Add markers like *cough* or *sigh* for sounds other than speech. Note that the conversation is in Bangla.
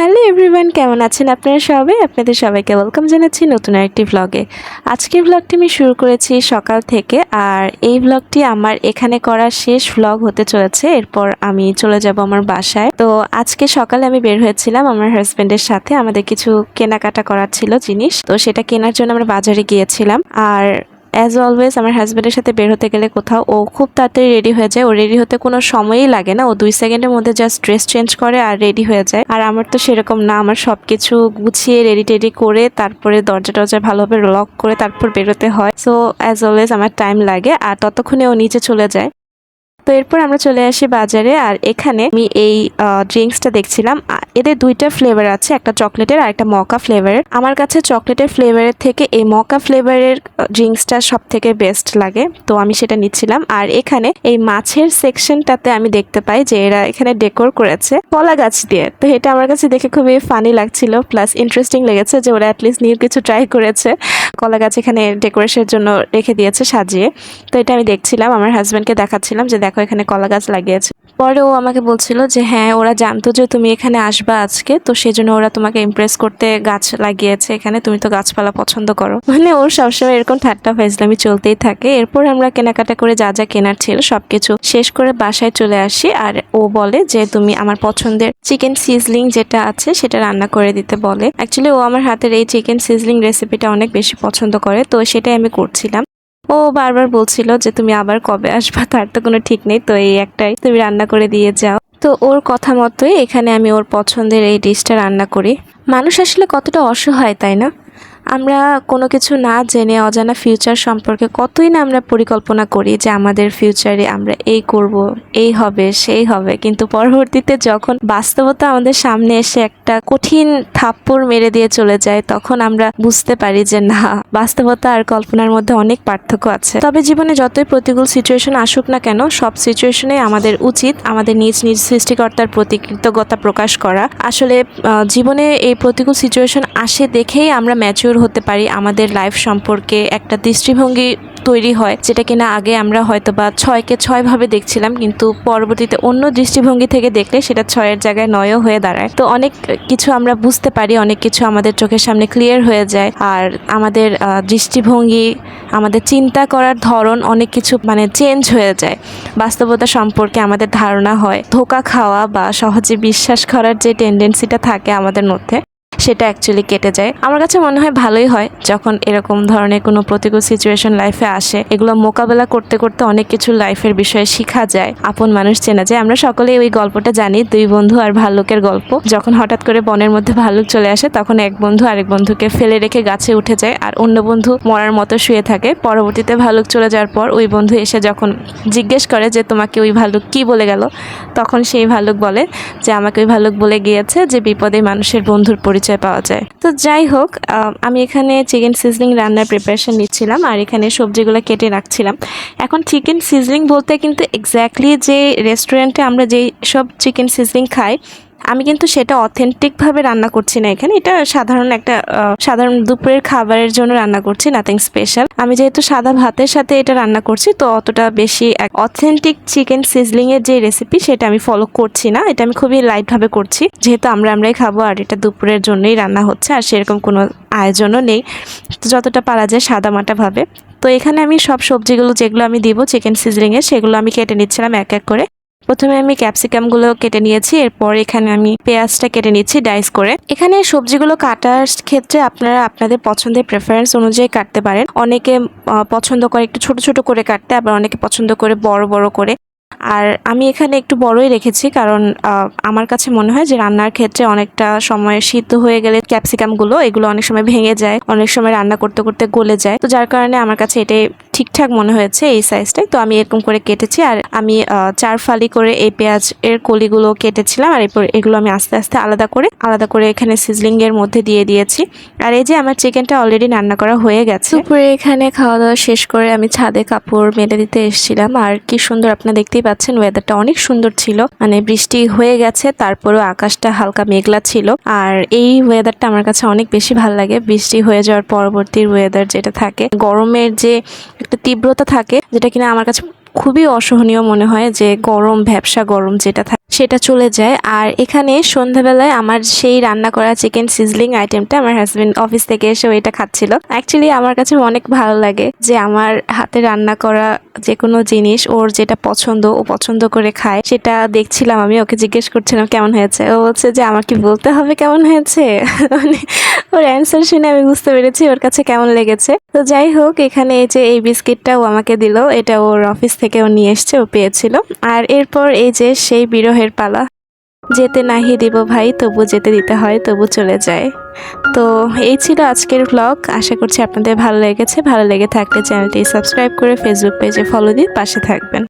হ্যালো এভরিওয়ান, কেমন আছেন আপনারা সবাই? আপনাদের সবাইকে ওয়েলকাম জানাচ্ছি নতুন আরেকটি ভ্লগে আজকের ভ্লগটি আমি শুরু করেছি সকাল থেকে, আর এই ভ্লগটি আমার এখানে করা শেষ ভ্লগ হতে চলেছে। এরপর আমি চলে যাব আমার বাসায়। তো আজকে সকালে আমি বের হয়েছিলাম আমার হাজব্যান্ডের সাথে। আমাদের কিছু কেনাকাটা করার ছিল জিনিস, তো সেটা কেনার জন্য আমরা বাজারে গিয়েছিলাম। আর অ্যাজ অলওয়েজ আমার হাজব্যান্ডের সাথে বের হতে গেলে কোথাও ও খুব তাড়াতাড়ি রেডি হয়ে যায়। ও রেডি হতে কোনো সময়ই লাগে না। ও দুই সেকেন্ডের মধ্যে জাস্ট ড্রেস চেঞ্জ করে আর রেডি হয়ে যায়। আর আমার তো সেরকম না। আমার সব কিছু গুছিয়ে রেডি টেডি করে তারপরে দরজা টরজা ভালোভাবে লক করে তারপর বেরোতে হয়। সো অ্যাজ অলওয়েজ আমার টাইম লাগে। আর ততক্ষণে ও নিচে চলে যায়। তো এরপর আমরা চলে আসি বাজারে, আর এখানে আমি এই ড্রিঙ্কসটা দেখছিলাম। এদের দুইটা ফ্লেভার আছে, একটা চকলেটের আর একটা মকা ফ্লেভারের আমার কাছে চকলেটের ফ্লেভারের থেকে এই মকা ফ্লেভারের ড্রিঙ্কসটা সব থেকে বেস্ট লাগে, তো আমি সেটা নিচ্ছিলাম। আর এখানে এই মাছের সেকশনটাতে আমি দেখতে পাই যে এরা এখানে ডেকোর করেছে কলা গাছ দিয়ে। তো এটা আমার কাছে দেখে খুবই ফানি লাগছিল প্লাস ইন্টারেস্টিং লেগেছে যে ওরা অ্যাটলিস্ট নিউ কিছু ট্রাই করেছে। কলা গাছ এখানে ডেকোরেশনের জন্য রেখে দিয়েছে, সাজিয়ে। তো এটা আমি দেখছিলাম, আমার হাজব্যান্ডকে দেখাচ্ছিলাম যে দেখো এখানে কলা গাছ লাগিয়েছে। পরে ও আমাকে বলছিল যে হ্যাঁ ওরা জানতো যে তুমি এখানে আসবা আজকে, তো সেজন্য ওরা তোমাকে ইমপ্রেস করতে গাছ লাগিয়েছে এখানে, তুমি তো গাছপালা পছন্দ করো। মানে ওর সবসময় এরকম ঠাট্টা ফাইজলামি চলতেই থাকে। এরপর আমরা কেনাকাটা করে যা যা কেনার ছিল সবকিছু শেষ করে বাসায় চলে আসি, আর ও বলে যে, তুমি আমার পছন্দের চিকেন সিজলিং যেটা আছে, সেটা রান্না করে দিতে বলে। অ্যাকচুয়ালি ও আমার হাতের এই চিকেন সিজলিং রেসিপিটা অনেক বেশি পছন্দ করে, তো সেটাই আমি করছিলাম। ও বারবার বলছিল যে, তুমি আবার কবে আসবা? তার তো কোনো ঠিক নেই, তো এই একটাই। তুমি রান্না করে দিয়ে যাও। তো ওর কথা মতোই এখানে আমি ওর পছন্দের এই ডিশটা রান্না করি। মানুষ আসলে কতটা অসহায়, তাই না? আমরা কোনো কিছু না জেনে অজানা ফিউচার সম্পর্কে কতই না আমরা পরিকল্পনা করি যে আমাদের ফিউচারে আমরা এই করব, এই হবে, সেই হবে। কিন্তু পরবর্তীতে যখন বাস্তবতা আমাদের সামনে এসে একটা কঠিন থাপ্পড় মেরে দিয়ে চলে যায়, তখন আমরা বুঝতে পারি যে না, বাস্তবতা আর কল্পনার মধ্যে অনেক পার্থক্য আছে। তবে জীবনে যতই প্রতিকূল সিচুয়েশন আসুক না কেন, সব সিচুয়েশনে আমাদের উচিত আমাদের নিজ নিজ সৃষ্টিকর্তার প্রতি কৃতজ্ঞতা প্রকাশ করা। আসলে জীবনে এই প্রতিকূল সিচুয়েশন আসে দেখেই আমরা ম্যাচিওর হতে পারি, আমাদের লাইফ সম্পর্কে একটা দৃষ্টিভঙ্গি তৈরি হয়, যেটা কিনা আগে আমরা হয়তো বা ছয়কে ছয় ভাবে দেখছিলাম, কিন্তু পরবর্তীতে অন্য দৃষ্টিভঙ্গি থেকে দেখলে সেটা ছয়ের জায়গায় নয়ও হয়ে দাঁড়ায়। তো অনেক কিছু আমরা বুঝতে পারি, অনেক কিছু আমাদের চোখের সামনে ক্লিয়ার হয়ে যায়, আর আমাদের দৃষ্টিভঙ্গি, আমাদের চিন্তা করার ধরন অনেক কিছু মানে চেঞ্জ হয়ে যায়। বাস্তবতা সম্পর্কে আমাদের ধারণা হয়। ধোকা খাওয়া বা সহজে বিশ্বাস করার যে টেন্ডেন্সিটা থাকে আমাদের মধ্যে সেটা অ্যাকচুয়ালি কেটে যায়। আমার কাছে মনে হয় ভালোই হয় যখন এরকম ধরনের কোনো প্রতিকূল সিচুয়েশন লাইফে আসে। এগুলো মোকাবেলা করতে করতে অনেক কিছু লাইফের বিষয়ে শেখা যায়। আপন মানুষ চেনা যায়। আমরা সকলেই ওই গল্পটা জানি, দুই বন্ধু আর ভাল্লুকের গল্প। যখন হঠাৎ করে বনের মধ্যে ভাল্লুক চলে আসে, তখন এক বন্ধু আরেক বন্ধুকে ফেলে রেখে গাছে উঠে যায় আর অন্য বন্ধু মরার মতো শুয়ে থাকে। পরবর্তীতে ভাল্লুক চলে যাওয়ার পর ওই বন্ধু এসে যখন জিজ্ঞেস করে যে, তোমাকে ওই ভাল্লুক কি বলে গেল? তখন সেই ভাল্লুক বলে যে, আমাকে ওই ভাল্লুক বলে গিয়েছে যে, বিপদে মানুষের বন্ধুর পরিচয় পাওয়া যায়। তো যাই হোক আমি এখানে চিকেন সিজলিং রান্নার প্রিপারেশন নিচ্ছিলাম আর এখানে সবজিগুলো কেটে রাখছিলাম। এখন চিকেন সিজলিং বলতে কিন্তু এক্স্যাক্টলি যে রেস্টুরেন্টে আমরা যেই সব চিকেন সিজলিং খাই আমি কিন্তু সেটা অথেন্টিকভাবে রান্না করছি না এখানে। এটা সাধারণ একটা সাধারণ দুপুরের খাবারের জন্য রান্না করছি নাথিং স্পেশাল আমি যেহেতু সাদা ভাতের সাথে এটা রান্না করছি, তো অতটা বেশি এক অথেন্টিক চিকেন সিজলিংয়ের যে রেসিপি সেটা আমি ফলো করছি না। এটা আমি খুবই লাইটভাবে করছি। যেহেতু আমরা আমরাই খাব আর এটা দুপুরের জন্যই রান্না হচ্ছে, আর সেরকম কোনো আয়োজনও নেই। তো যতটা পারা যায় সাদা মাটা ভাবে। তো এখানে আমি সব সবজিগুলো যেগুলো আমি দিব চিকেন সিজলিংয়ে সেগুলো আমি কেটে নিচ্ছিলাম এক এক করে। প্রথমে আমি ক্যাপসিকামগুলো কেটে নিয়েছি, এরপর এখানে আমি পেঁয়াজটা কেটে নিচ্ছি ডাইস করে। এখানে সবজিগুলো কাটার ক্ষেত্রে আপনারা আপনাদের পছন্দের প্রেফারেন্স অনুযায়ী কাটতে পারেন। অনেকে পছন্দ করে একটু ছোট ছোট করে কাটতে, আবার অনেকে পছন্দ করে বড় বড় করে। আর আমি এখানে একটু বড়ই রেখেছি কারণ আমার কাছে মনে হয় যে রান্নার ক্ষেত্রে অনেকটা সময় সিদ্ধ হয়ে গেলে ক্যাপসিকামগুলো, এগুলো অনেক সময় ভেঙে যায়, অনেক সময় রান্না করতে করতে গলে যায়। তো যার কারণে আমার কাছে এটাই ঠিকঠাক মনে হয়েছে এই সাইজটাই তো আমি এরকম করে কেটেছি আর আমি চার ফালি করে এই পেঁয়াজ এর কলিগুলো কেটেছিলাম আর এরপর এগুলো আমি আস্তে আস্তে আলাদা করে আলাদা করে এখানে সিজলিং এর মধ্যে দিয়ে দিয়েছি। আর এই যে আমার চিকেনটা অলরেডি রান্না করা হয়ে গেছে। দুপুরে এখানে খাওয়া দাওয়া শেষ করে আমি ছাদে কাপড় মেলে দিতে এসেছিলাম। আর কি সুন্দর আপনারা দেখতেই পাচ্ছেন ওয়েদারটা অনেক সুন্দর ছিল। মানে বৃষ্টি হয়ে গেছে, তারপরেও আকাশটা হালকা মেঘলা ছিল। আর এই ওয়েদারটা আমার কাছে অনেক বেশি ভালো লাগে। বৃষ্টি হয়ে যাওয়ার পরবর্তী ওয়েদার যেটা থাকে, গরমের যে একটা তীব্রতা থাকে, যেটা কিনা আমার কাছে খুবই অসহনীয় মনে হয় যে গরম, ভ্যাবসা গরম যেটা থাকে। সেটা চলে যায়। আর এখানে সন্ধ্যাবেলায় আমার সেই রান্না করা চিকেন সিজলিং আইটেমটা আমার হাজবেন্ড অফিস থেকে এসে ওইটা খাচ্ছিল। অ্যাকচুয়ালি আমার কাছে অনেক ভালো লাগে যে আমার হাতে রান্না করা যে কোনো জিনিস ওর যেটা পছন্দ, ও পছন্দ করে খায়, সেটা দেখছিলাম আমি, ওকে জিজ্ঞেস করছিলাম, কেমন হয়েছে? ও বলছে যে, আমাকে বলতে হবে কেমন হয়েছে? *laughs* মানে ওর অ্যান্সার শুনে আমি বুঝতে পেরেছি ওর কাছে কেমন লেগেছে। তো যাই হোক, এখানে এই যে এই বিস্কিটটা ও আমাকে দিল, এটা ওর অফিস থেকে ও নিয়ে এসছে, ও পেয়েছিল। আর এরপর এই যে সেই বিরহের পালা। যেতে নাহি দিব ভাই তবু যেতে দিতে হয় তবু চলে যায়। তো এই ছিল আজকের ব্লগ আশা করছি আপনাদের ভালো লেগেছে। ভালো লেগে থাকলে চ্যানেলটি সাবস্ক্রাইব করে ফেসবুক পেজে ফলো দিয়ে পাশে থাকবেন।